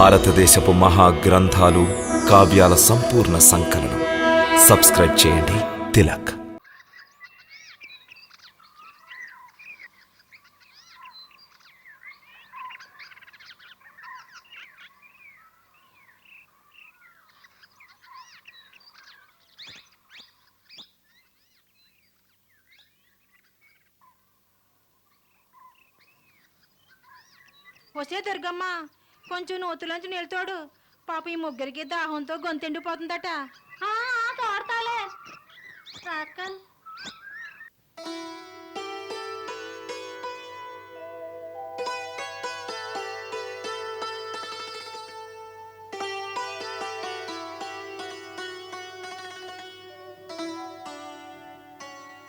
భారతదేశపు మహా గ్రంథాలు కావ్యాల సంపూర్ణ సంకలనం. సబ్స్క్రైబ్ చేయండి. తిలక్. వసే దుర్గమ్మ. కొంచెం నూతులోంచి నిలుతాడు పాప ఈ ముగ్గురికి దాహంతో గొంతెండిపోతుందట. తోడతాలే.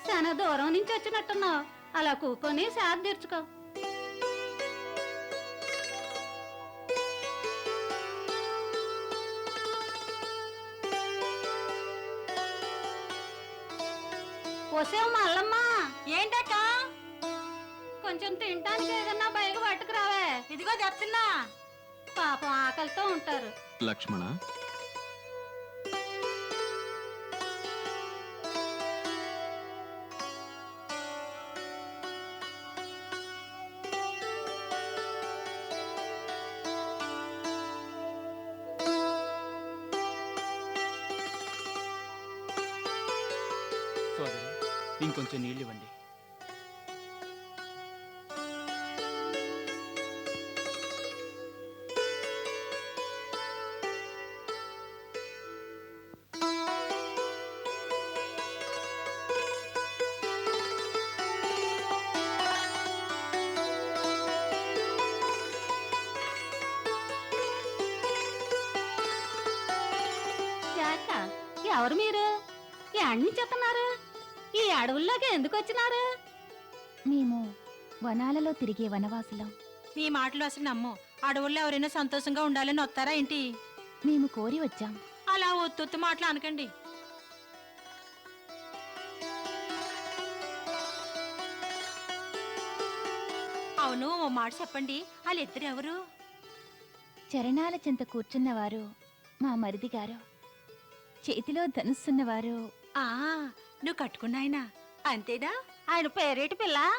చాలా దూరం నుంచి వచ్చినట్టున్నావు. అలా కూకొని సార్ తెరుచుకో. వసే మల్లమ్మా ఏంటక్క? కొంచెం తినటానికి ఏదన్నా బయట పట్టుకురావే. ఇదిగో చెప్తున్నా. పాపం ఆకలితో ఉంటారు. లక్ష్మణ ఇంకొంచెం నీళ్ళు ఇవ్వండి. అడవుల్లోకి ఎందుకు వచ్చినారు? మేము వనాలలో తిరిగే వనవాసులం. నీ మాటలు అసలు నమ్ము. అడవుల్లో ఎవరైనా సంతోషంగా ఉండాలని వస్తారా ఏంటి? మేము కోరి వచ్చాం. అలా ఒత్తొత్తు మాటలు అనకండి. అవును ఓ మాట చెప్పండి. వాళ్ళిద్దరు ఎవరు? చరణాల చెంత కూర్చున్నవారు మా మరిది గారు. చేతిలో ధనుస్తున్నవారు ఆ నువ్వు కట్టుకున్నాయనా అంతేనా? ఆయన పేరేటి పిల్ల?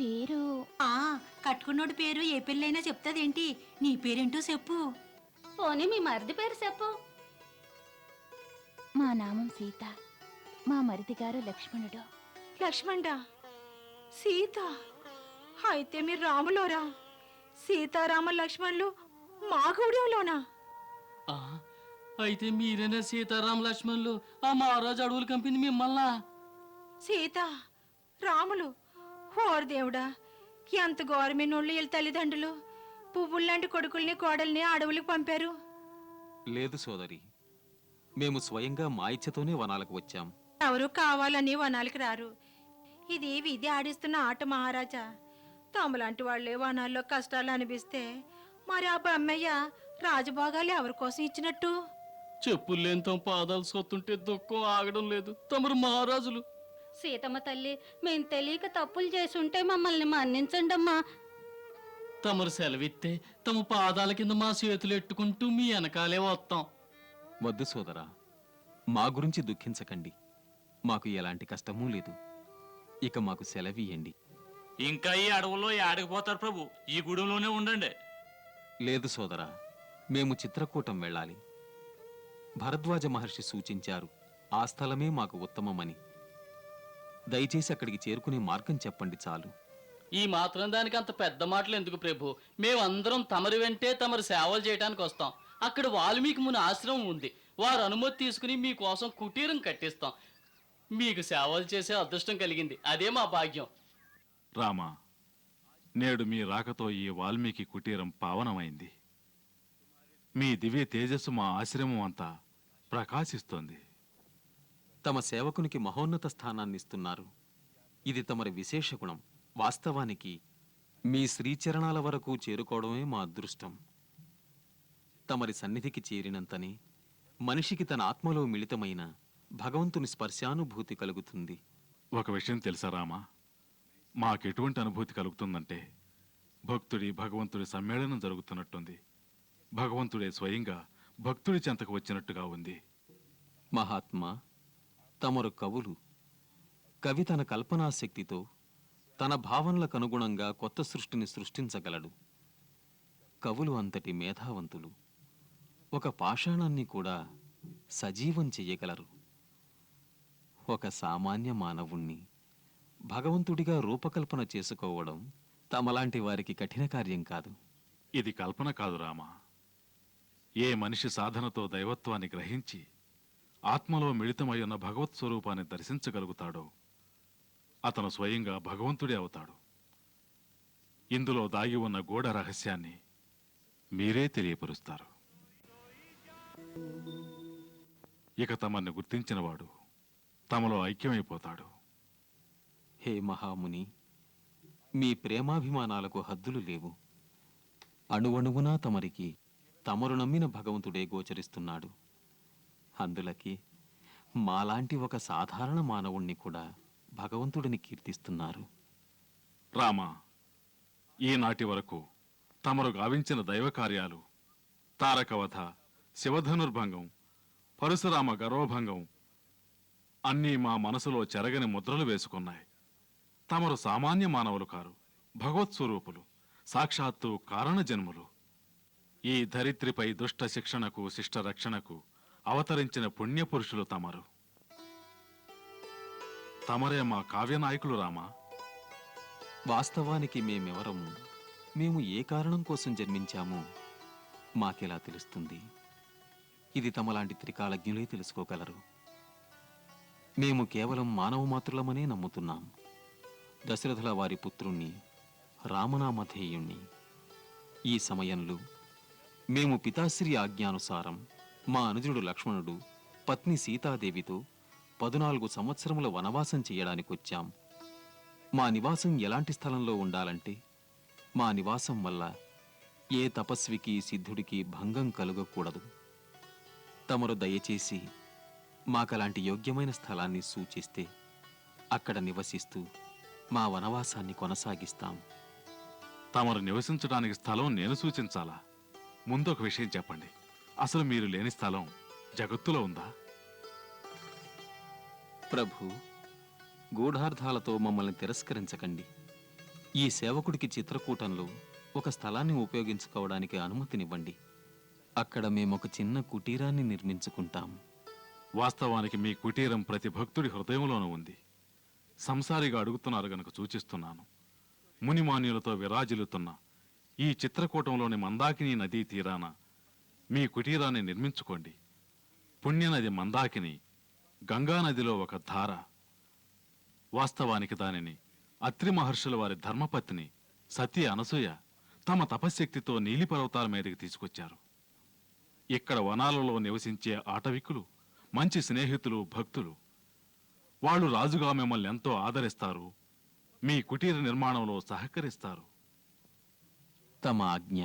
పేరు. ఆ కట్టుకున్నోడి పేరు ఏ పెళ్ళైనా చెప్తాదేంటి? నీ పేరేంటో చెప్పు. పోనీ మీ మరిది పేరు చెప్పు. మా నామం సీత. మా మరిది గారు లక్ష్మణుడు. లక్ష్మణ సీత? అయితే మీరు రాములోరా? సీతారామ లక్ష్మణులు మా గూడెంలోనా? అయితే మీరేనా సీతారాం లక్ష్మణులు ఆ మహారాజు అడవులు కంపింది మిమ్మల్ని? సీత రాములు ఓర్ దేవుడా ఎంత గౌరమైనోళ్ళు వీళ్ళ తల్లిదండ్రులు. పువ్వుల్లాంటి కొడుకుల్ని కోడల్ని అడవులకు పంపారు. లేదు సోదరి మేము స్వయంగా మా ఇచ్చతోనే వనాలకు వచ్చాం. ఎవరు కావాలని వనాలకి రారు. ఇది విధి ఆడిస్తున్న ఆట మహారాజా. తమలాంటి వాళ్ళే వనాల్లో కష్టాలు అనిపిస్తే మరి ఆ బొమ్మయ్య రాజభోగాలు ఎవరి కోసం ఇచ్చినట్టు? చెప్పులు లేని తమ పాదాలు సొత్తుంటే దుఃఖం ఆగడం లేదు. తమరు మహారాజులు. సీతమ్మ తల్లి మేము తెలియక తప్పులు చేసి ఉంటే మమ్మల్ని మన్నించండి అమ్మా తమరు సెలవిస్తే తమ పాదాల కింద మా చేతులు ఎట్టుకుంటూ మీ వెనకాలే వస్తాం. వద్దు సోదరా మా గురించి దుఃఖించకండి. మాకు ఎలాంటి కష్టమూ లేదు. ఇక మాకు సెలవియండి ఇంకా ఈ అడవుల్లో ఏడకపోతారు ప్రభు? ఈ గూడెంలోనే ఉండండి. లేదు సోదరా మేము చిత్రకూటం వెళ్ళాలి. భరద్వాజ మహర్షి సూచించారు ఆ స్థలమే మాకు ఉత్తమమని. దయచేసి అక్కడికి చేరుకునే మార్గం చెప్పండి చాలు. ఈ మాత్రం దానికి అంత పెద్ద మాటలు ఎందుకు ప్రభు? మేమందరం తమరి వెంటే తమరు సేవలు చేయడానికి వస్తాం. అక్కడ వాల్మీకి ముని ఆశ్రమం ఉంది. వారు అనుమతి తీసుకుని మీకోసం కుటీరం కట్టిస్తాం. మీకు సేవలు చేసే అదృష్టం కలిగింది. అదే మా భాగ్యం. రామా నేడు మీ రాకతో ఈ వాల్మీకి కుటీరం పావనమైంది. మీ దివ్య తేజస్సు మా ఆశ్రమం అంతా ప్రకాశిస్తోంది. తమ సేవకునికి మహోన్నత స్థానాన్ని ఇస్తున్నారు ఇది తమరి విశేష గుణం. వాస్తవానికి మీ శ్రీచరణాల వరకు చేరుకోవడమే మా అదృష్టం. తమరి సన్నిధికి చేరినంతనే మనిషికి తన ఆత్మలో మిళితమైన భగవంతుని స్పర్శానుభూతి కలుగుతుంది. ఒక విషయం తెలుసా రామా? మాకెటువంటి అనుభూతి కలుగుతుందంటే భక్తుడి భగవంతుడి సమ్మేళనం జరుగుతున్నట్టుంది. భగవంతుడే స్వయంగా భక్తుడి చెంతకు వచ్చినట్టుగా ఉంది. మహాత్మా తమరు కవులు కవి తన కల్పనాశక్తితో తన భావనలకు అనుగుణంగా కొత్త సృష్టిని సృష్టించగలడు. కవులు అంతటి మేధావంతులు ఒక పాషాణాన్ని కూడా సజీవం చెయ్యగలరు. ఒక సామాన్య మానవుణ్ణి భగవంతుడిగా రూపకల్పన చేసుకోవడం తమలాంటి వారికి కఠిన కార్యం కాదు. ఇది కల్పన కాదు రామా. ఏ మనిషి సాధనతో దైవత్వాన్ని గ్రహించి ఆత్మలో మిళితమై ఉన్న భగవత్ స్వరూపాన్ని దర్శించగలుగుతాడో అతను స్వయంగా భగవంతుడే అవుతాడు. ఇందులో దాగి ఉన్న గూఢ రహస్యాన్ని మీరే తెలియపరుస్తారు. ఇక తమన్ని గుర్తించినవాడు తమలో ఐక్యమైపోతాడు. హే మహాముని మీ ప్రేమాభిమానాలకు హద్దులు లేవు. అణువణువునా తమరికి తమరు నమ్మిన భగవంతుడే గోచరిస్తున్నాడు. అందులకి మాలాంటి ఒక సాధారణ మానవుణ్ణి కూడా భగవంతుడిని కీర్తిస్తున్నారు. రామా ఈనాటి వరకు తమరు గావించిన దైవ కార్యాలు తారకవధ శివధనుర్భంగం పరశురామ గర్వభంగం అన్నీ మా మనసులో చెరగని ముద్రలు వేసుకున్నాయి. తమరు సామాన్య మానవులు కారు భగవత్ స్వరూపులు సాక్షాత్తు కారణ జన్ములు. ఈ ధరిత్రిపై దుష్ట శిక్షణకు శిష్ట రక్షణకు అవతరించిన పుణ్యపురుషులు తమరు. తమరే మా కావ్యనాయకులు రామా. వాస్తవానికి మేమెవరము మేము ఏ కారణం కోసం జన్మించామో? మాకెలా తెలుస్తుంది? ఇది తమలాంటి త్రికాలజ్ఞులే తెలుసుకోగలరు. మేము కేవలం మానవ మాత్రులమనే నమ్ముతున్నాం. దశరథుల వారి పుత్రుణ్ణి రామనామధేయుణ్ణి ఈ సమయంలో మేము పితాశ్రీ ఆజ్ఞానుసారం మా అనుజుడు లక్ష్మణుడు పత్ని సీతాదేవితో పదునాలుగు సంవత్సరముల వనవాసం చేయడానికొచ్చాం. మా నివాసం ఎలాంటి స్థలంలో ఉండాలంటే మా నివాసం వల్ల ఏ తపస్వికి సిద్ధుడికి భంగం కలుగకూడదు. తమరు దయచేసి మాకలాంటి యోగ్యమైన స్థలాన్ని సూచిస్తే అక్కడ నివసిస్తూ మా వనవాసాన్ని కొనసాగిస్తాం. తమరు నివసించడానికి స్థలం నేను సూచించాలా? ముందు ఒక విషయం చెప్పండి. అసలు మీరు లేని స్థలం జగత్తులో ఉందా? ప్రభు గూఢార్థాలతో మమ్మల్ని తిరస్కరించకండి. ఈ సేవకుడికి చిత్రకూటంలో ఒక స్థలాన్ని ఉపయోగించుకోవడానికి అనుమతినివ్వండి. అక్కడ మేమొక చిన్న కుటీరాన్ని నిర్మించుకుంటాం. వాస్తవానికి మీ కుటీరం ప్రతి భక్తుడి హృదయంలోనూ ఉంది. సంసారిగా అడుగుతున్నారు గనక సూచిస్తున్నాను. మునిమాన్యులతో విరాజిల్లుతున్న. ఈ చిత్రకూటంలోని మందాకిని నదీ తీరాన మీ కుటీరాన్ని నిర్మించుకోండి. పుణ్యనది మందాకిని గంగానదిలో ఒక ధార వాస్తవానికి దానిని అత్రి మహర్షుల వారి ధర్మపత్ని సతీ అనసూయ తమ తపశ్శక్తితో నీలిపర్వతాల మీదకి తీసుకొచ్చారు. ఇక్కడ వనాలలో నివసించే ఆటవికులు మంచి స్నేహితులు భక్తులు వాళ్ళు రాజుగా మిమ్మల్ని ఎంతో ఆదరిస్తారు మీ కుటీర నిర్మాణంలో సహకరిస్తారు. తమ ఆజ్ఞ.